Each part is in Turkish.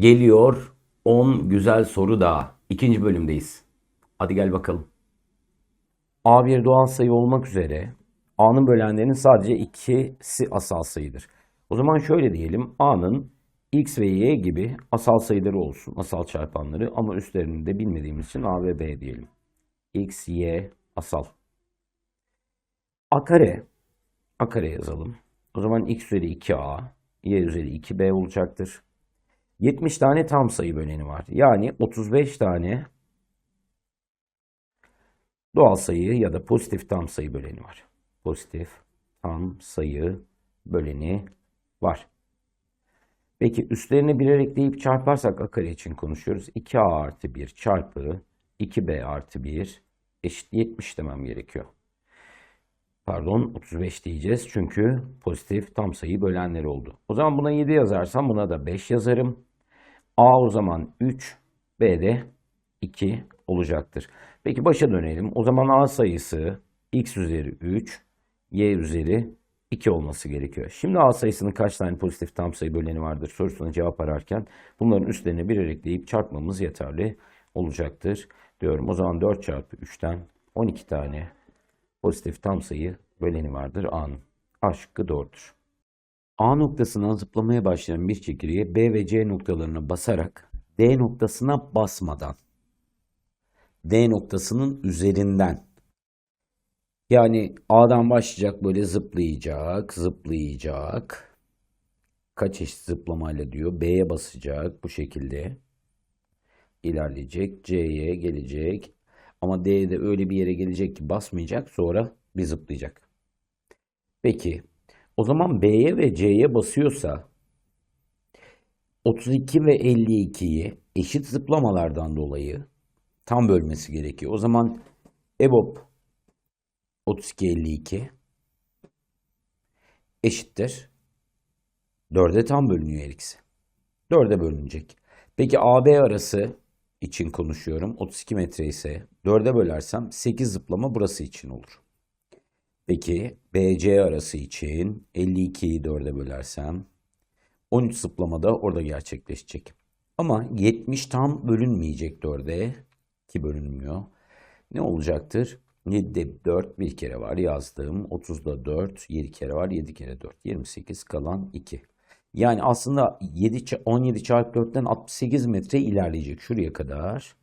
Geliyor 10 güzel soru daha. İkinci bölümdeyiz. Hadi gel bakalım. A bir doğal sayı olmak üzere A'nın bölenlerinin sadece ikisi asal sayıdır. O zaman şöyle diyelim. A'nın X ve Y gibi asal sayıları olsun. Asal çarpanları ama üstlerini de bilmediğimiz için A ve B diyelim. X, Y asal. A kare. A kare yazalım. O zaman X üzeri 2A, Y üzeri 2B olacaktır. 70 tane tam sayı böleni var. Yani 35 tane doğal sayı ya da pozitif tam sayı böleni var. Pozitif tam sayı böleni var. Peki üstlerine birer ekleyip çarparsak a için konuşuyoruz. 2a artı 1 çarpı 2b artı 1 eşit 70 demem gerekiyor. Pardon 35 diyeceğiz çünkü pozitif tam sayı bölenleri oldu. O zaman buna 7 yazarsam buna da 5 yazarım. A o zaman 3, B de 2 olacaktır. Peki başa dönelim. O zaman A sayısı x üzeri 3, y üzeri 2 olması gerekiyor. Şimdi A sayısının kaç tane pozitif tam sayı böleni vardır sorusuna cevap ararken bunların üstlerine birer ekleyip çarpmamız yeterli olacaktır diyorum. O zaman 4 çarpı 3'ten 12 tane pozitif tam sayı böleni vardır A'nın. A şıkkı doğrudur. A noktasına zıplamaya başlayan bir çekirge B ve C noktalarına basarak D noktasına basmadan D noktasının üzerinden yani A'dan başlayacak böyle zıplayacak, zıplayacak. Kaç çeşit zıplamayla diyor. B'ye basacak bu şekilde. ilerleyecek. C'ye gelecek. Ama D'ye de öyle bir yere gelecek ki basmayacak. Sonra bir zıplayacak. Peki o zaman B'ye ve C'ye basıyorsa 32 ve 52'yi eşit zıplamalardan dolayı tam bölmesi gerekiyor. O zaman EBOB 32 52 eşittir. 4'e tam bölünüyor her ikisi. 4'e bölünecek. Peki AB arası için konuşuyorum. 32 metre ise 4'e bölersem 8 zıplama burası için olur. Peki BC arası için 52'yi 4'e bölersem 13 zıplama da orada gerçekleşecek. Ama 70 tam bölünmeyecek 4'e ki bölünmüyor. Ne olacaktır? 7'de 4 bir kere var yazdım. 30'da 4 7 kere var 7 kere 4 28 kalan 2. Yani aslında 7 17 çarpı 4'ten 68 metre ilerleyecek şuraya kadar.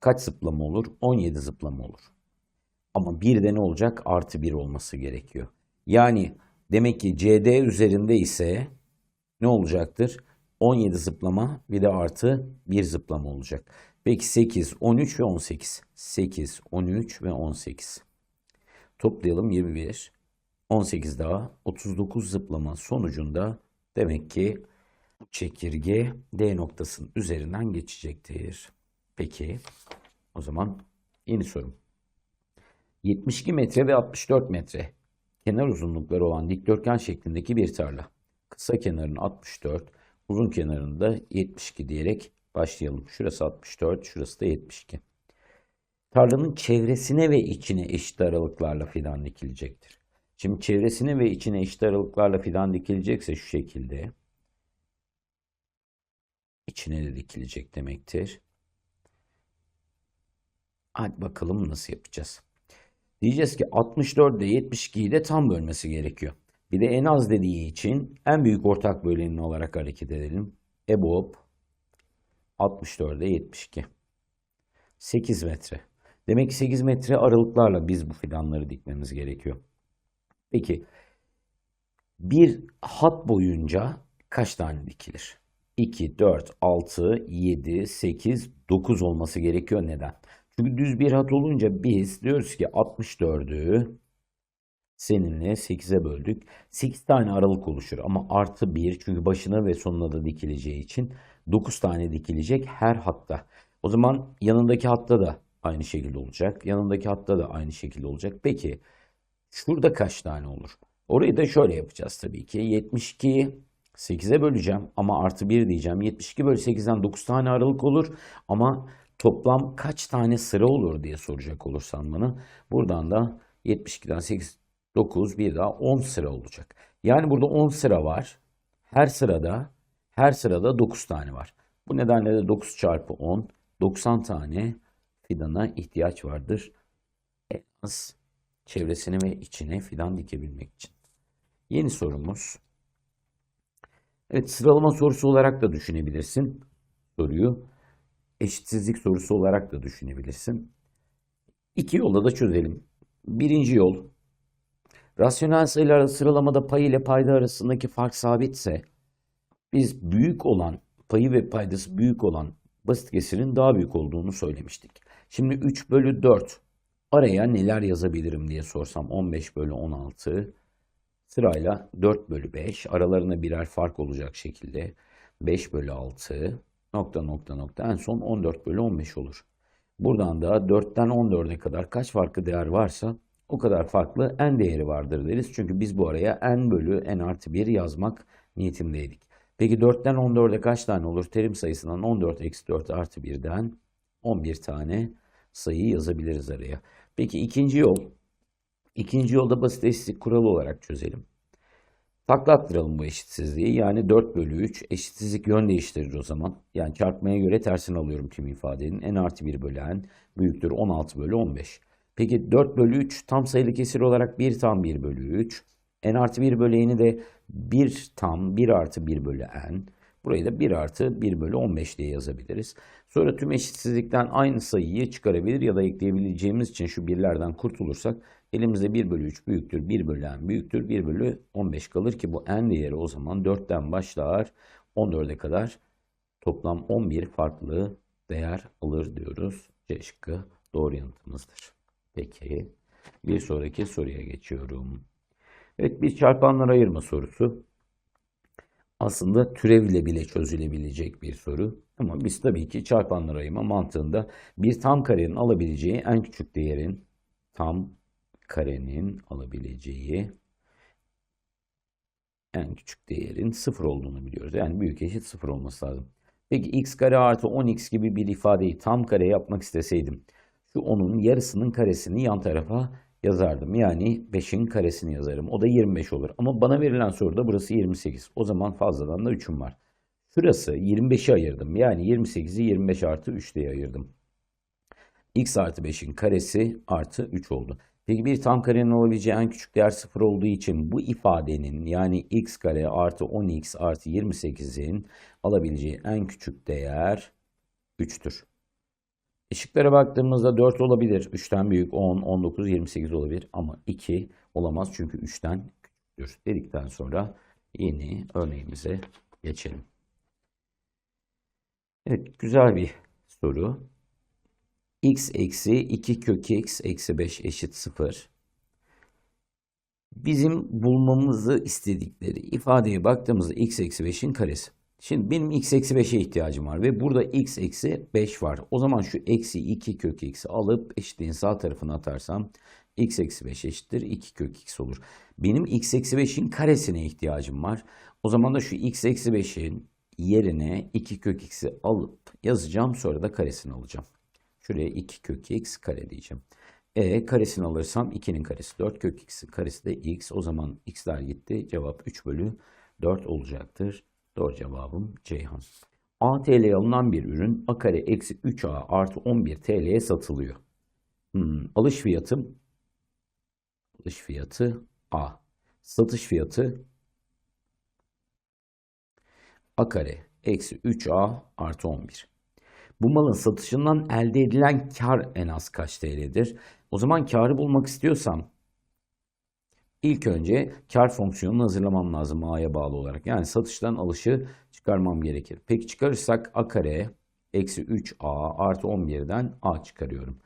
Kaç zıplama olur? 17 zıplama olur. Ama bir de ne olacak? Artı 1 olması gerekiyor. Yani demek ki CD üzerinde ise ne olacaktır? 17 zıplama bir de artı 1 zıplama olacak. Peki 8, 13 ve 18. 8, 13 ve 18. Toplayalım 21. 18 daha 39 zıplama sonucunda demek ki çekirge D noktasının üzerinden geçecektir. Peki o zaman yeni sorum. 72 metre ve 64 metre kenar uzunlukları olan dikdörtgen şeklindeki bir tarla. Kısa kenarın 64, uzun kenarını da 72 diyerek başlayalım. Şurası 64, şurası da 72. Tarlanın çevresine ve içine eşit aralıklarla fidan dikilecektir. Şimdi çevresine ve içine eşit aralıklarla fidan dikilecekse şu şekilde içine de dikilecek demektir. Hadi bakalım nasıl yapacağız. Diyeceğiz ki 64 ile 72'yi de tam bölmesi gerekiyor. Bir de en az dediği için en büyük ortak böleni olarak hareket edelim. EBOB 64'e 72. 8 metre. Demek ki 8 metre aralıklarla biz bu fidanları dikmemiz gerekiyor. Peki bir hat boyunca kaç tane dikilir? 2, 4, 6, 7, 8, 9 olması gerekiyor. Neden? Çünkü düz bir hat olunca biz diyoruz ki 64'ü seninle 8'e böldük. 8 tane aralık oluşur ama artı 1 çünkü başına ve sonuna da dikileceği için 9 tane dikilecek her hatta. O zaman yanındaki hatta da aynı şekilde olacak. Yanındaki hatta da aynı şekilde olacak. Peki şurada kaç tane olur? Orayı da şöyle yapacağız tabii ki. 72'yi 8'e böleceğim ama artı 1 diyeceğim. 72 bölü 8'den 9 tane aralık olur ama toplam kaç tane sıra olur diye soracak olursan bana. Buradan da 72'den 8, 9, bir daha 10 sıra olacak. Yani burada 10 sıra var. Her sırada her sırada 9 tane var. Bu nedenle de 9 çarpı 10 90 tane fidana ihtiyaç vardır. En az çevresine ve içine fidan dikebilmek için. Yeni sorumuz. Evet sıralama sorusu olarak da düşünebilirsin soruyu. Eşitsizlik sorusu olarak da düşünebilirsin. İki yolda da çözelim. Birinci yol. Rasyonel sayılar sıralamada pay ile payda arasındaki fark sabitse biz büyük olan payı ve paydası büyük olan basit kesirin daha büyük olduğunu söylemiştik. Şimdi 3 bölü 4 araya neler yazabilirim diye sorsam 15 bölü 16 sırayla 4 bölü 5 aralarında birer fark olacak şekilde 5 bölü 6 nokta nokta nokta en son 14 bölü 15 olur. Buradan da 4'ten 14'e kadar kaç farklı değer varsa o kadar farklı n değeri vardır deriz. Çünkü biz bu araya n bölü n artı 1 yazmak niyetindeydik. Peki 4'ten 14'e kaç tane olur? Terim sayısından 14 eksi 4 artı 1'den 11 tane sayı yazabiliriz araya. Peki ikinci yol. İkinci yolda basit eşitlik kuralı olarak çözelim. Takla attıralım bu eşitsizliği. Yani 4 bölü 3 eşitsizlik yön değiştirir o zaman. Yani çarpmaya göre tersini alıyorum tüm ifadenin. n artı 1 bölü n büyüktür 16 bölü 15. Peki 4 bölü 3 tam sayılı kesir olarak 1 tam 1 bölü 3. n artı 1 bölü n'i de 1 tam 1 artı 1 bölü n. Burayı da 1 artı 1 bölü 15 diye yazabiliriz. Sonra tüm eşitsizlikten aynı sayıyı çıkarabilir ya da ekleyebileceğimiz için şu birlerden kurtulursak elimizde 1 bölü 3 büyüktür 1 bölü n büyüktür 1 bölü 15 kalır ki bu n değeri o zaman 4'ten başlar 14'e kadar toplam 11 farklı değer alır diyoruz. C şıkkı doğru yanıtımızdır. Peki bir sonraki soruya geçiyorum. Evet bir çarpanlar ayırma sorusu. Aslında türevle bile çözülebilecek bir soru. Ama biz tabii ki çarpanlar ayırma mantığında bir tam karenin alabileceği en küçük değerin tam karenin alabileceği en küçük değerin sıfır olduğunu biliyoruz. Yani büyük eşit sıfır olması lazım. Peki x kare artı 10x gibi bir ifadeyi tam kare yapmak isteseydim şu 10'un yarısının karesini yan tarafa yazardım. Yani 5'in karesini yazarım. O da 25 olur. Ama bana verilen soruda burası 28. O zaman fazladan da 3'üm var. Şurası 25'i ayırdım. Yani 28'i 25 artı 3 diye ayırdım. x artı 5'in karesi artı 3 oldu. Peki bir tam karenin olabileceği en küçük değer 0 olduğu için bu ifadenin yani x kare artı 10x artı 28'in alabileceği en küçük değer 3'tür. Işıklara baktığımızda 4 olabilir. 3'ten büyük 10, 19, 28 olabilir. Ama 2 olamaz çünkü 3'ten küçüktür. Dedikten sonra yeni örneğimize geçelim. Evet güzel bir soru. X eksi 2 kök x eksi 5 eşit 0. Bizim bulmamızı istedikleri ifadeye baktığımızda x eksi 5'in karesi. Şimdi benim x eksi 5'e ihtiyacım var ve burada x eksi 5 var. O zaman şu eksi 2 kök x'i alıp eşitliğin sağ tarafına atarsam x eksi 5 eşittir 2 kök x olur. Benim x eksi 5'in karesine ihtiyacım var. O zaman da şu x eksi 5'in yerine 2 kök x'i alıp yazacağım sonra da karesini alacağım. Şuraya 2 kök x kare diyeceğim. E karesini alırsam 2'nin karesi 4 kök x'in karesi de x. O zaman x'ler gitti. Cevap 3 bölü 4 olacaktır. Doğru cevabım Ceyhan. A TL'ye alınan bir ürün A kare eksi 3A artı 11 TL'ye satılıyor. Hmm, alış fiyatım alış fiyatı A. Satış fiyatı A kare eksi 3A artı 11. Bu malın satışından elde edilen kar en az kaç TL'dir? O zaman karı bulmak istiyorsam İlk önce kar fonksiyonunu hazırlamam lazım A'ya bağlı olarak. Yani satıştan alışı çıkarmam gerekir. Peki çıkarırsak A kare eksi 3A artı 11'den A çıkarıyorum.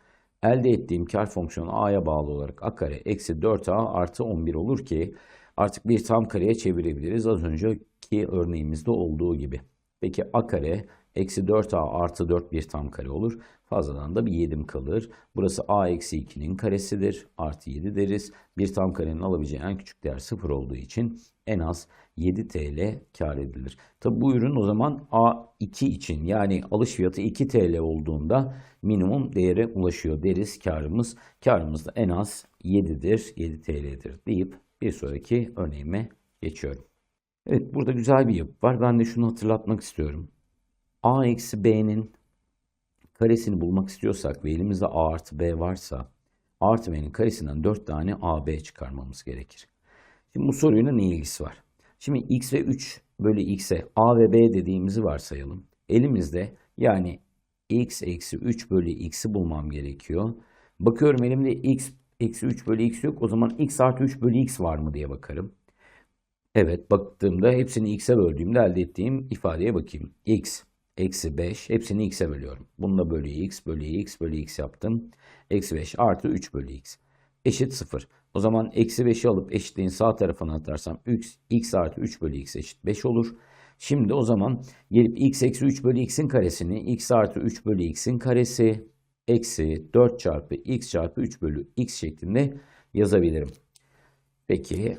Elde ettiğim kar fonksiyonu A'ya bağlı olarak A kare eksi 4A artı 11 olur ki artık bir tam kareye çevirebiliriz. Az önceki örneğimizde olduğu gibi. Peki A kare eksi 4A artı 4 bir tam kare olur. Fazladan da bir 7'm kalır. Burası A eksi 2'nin karesidir. Artı 7 deriz. Bir tam karenin alabileceği en küçük değer 0 olduğu için en az 7 TL kar edilir. Tabi bu ürün o zaman A2 için yani alış fiyatı 2 TL olduğunda minimum değere ulaşıyor deriz karımız. Karımız da en az 7'dir, 7 TL'dir deyip bir sonraki örneğime geçiyorum. Evet burada güzel bir yapı var. Ben de şunu hatırlatmak istiyorum. A eksi b'nin karesini bulmak istiyorsak ve elimizde a artı b varsa a artı b'nin karesinden 4 tane ab çıkarmamız gerekir. Şimdi bu soruyla ne ilgisi var? Şimdi x ve 3 bölü x'e a ve b dediğimizi varsayalım. Elimizde yani x eksi 3 bölü x'i bulmam gerekiyor. Bakıyorum elimde x eksi 3 bölü x yok. O zaman x artı 3 bölü x var mı diye bakarım. Evet baktığımda hepsini x'e böldüğümde elde ettiğim ifadeye bakayım. x eksi 5 hepsini x'e bölüyorum. Bunu da bölü x bölü x bölü x yaptım. Eksi 5 artı 3 bölü x eşit 0. O zaman eksi 5'i alıp eşitliğin sağ tarafına atarsam x, x artı 3 bölü x eşit 5 olur. Şimdi o zaman gelip x eksi 3 bölü x'in karesini x artı 3 bölü x'in karesi eksi 4 çarpı x çarpı 3 bölü x şeklinde yazabilirim. Peki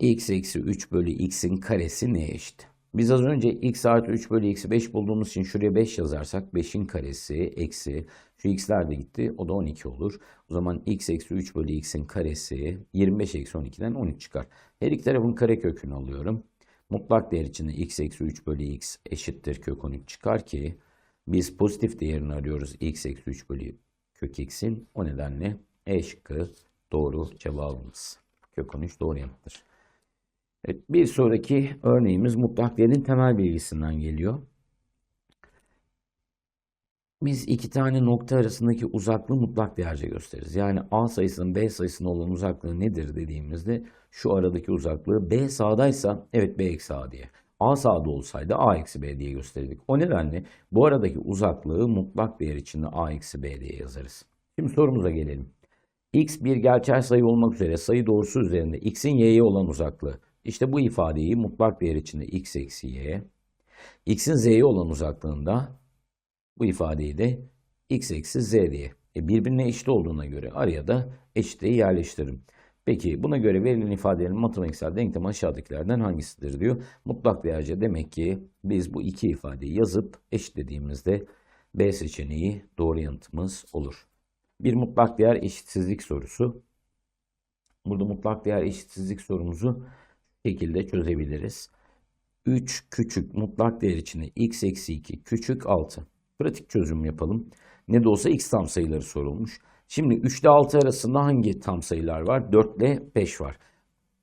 x eksi 3 bölü x'in karesi neye eşit? Biz az önce x artı 3 bölü x'i 5 bulduğumuz için şuraya 5 yazarsak 5'in karesi eksi şu x'ler de gitti o da 12 olur. O zaman x eksi 3 bölü x'in karesi 25 eksi 12'den 13 çıkar. Her iki tarafın kare kökünü alıyorum. Mutlak değer içinde x eksi 3 bölü x eşittir kök 13 çıkar ki biz pozitif değerini arıyoruz x eksi 3 bölü kök x'in. O nedenle E şıkkı doğru cevabımız. Kök 13 doğru yanıttır. Evet, bir sonraki örneğimiz mutlak değerin temel bilgisinden geliyor. Biz iki tane nokta arasındaki uzaklığı mutlak değerce gösteririz. Yani A sayısının B sayısına olan uzaklığı nedir dediğimizde şu aradaki uzaklığı B sağdaysa evet B eksi A diye. A sağda olsaydı A eksi B diye gösterirdik. O nedenle bu aradaki uzaklığı mutlak değer içinde A eksi B diye yazarız. Şimdi sorumuza gelelim. X bir gerçel sayı olmak üzere sayı doğrusu üzerinde x'in y'ye olan uzaklığı. İşte bu ifadeyi mutlak değer içinde x eksi y, x'in z'ye olan uzaklığında bu ifadeyi de x eksi z diye. E birbirine eşit olduğuna göre araya da eşitliği yerleştiririm. Peki buna göre verilen ifadelerin matematiksel denklemi aşağıdakilerden hangisidir diyor. Mutlak değerce demek ki biz bu iki ifadeyi yazıp eşitlediğimizde B seçeneği doğru yanıtımız olur. Bir mutlak değer eşitsizlik sorusu. Burada mutlak değer eşitsizlik sorumuzu şekilde çözebiliriz. 3 küçük mutlak değer içinde x eksi 2 küçük 6. Pratik çözüm yapalım. Ne de olsa x tam sayıları sorulmuş. Şimdi 3 ile 6 arasında hangi tam sayılar var? 4 ile 5 var.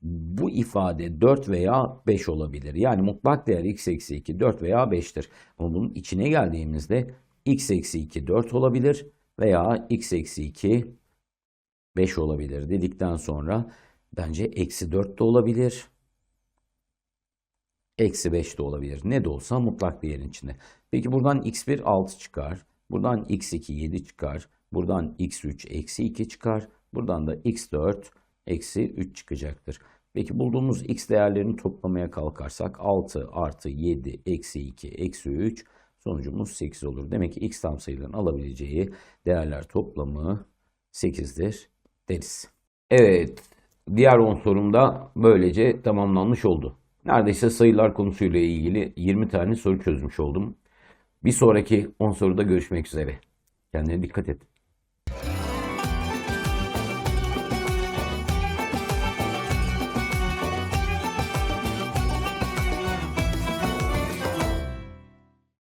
Bu ifade 4 veya 5 olabilir. Yani mutlak değer x eksi 2 4 veya 5'tir. Ama bunun içine geldiğimizde x eksi 2 4 olabilir veya x eksi 2 5 olabilir dedikten sonra bence eksi 4 de olabilir. Eksi 5 de olabilir. Ne de olsa mutlak değerin içinde. Peki buradan x1 6 çıkar. Buradan x2 7 çıkar. Buradan x3 eksi 2 çıkar. Buradan da x4 eksi 3 çıkacaktır. Peki bulduğumuz x değerlerini toplamaya kalkarsak 6 artı 7 eksi 2 eksi 3 sonucumuz 8 olur. Demek ki x tam sayıların alabileceği değerler toplamı 8'dir deriz. Evet diğer 10 sorum da böylece tamamlanmış oldu. Neredeyse sayılar konusuyla ilgili 20 tane soru çözmüş oldum. Bir sonraki 10 soruda görüşmek üzere. Kendine dikkat et.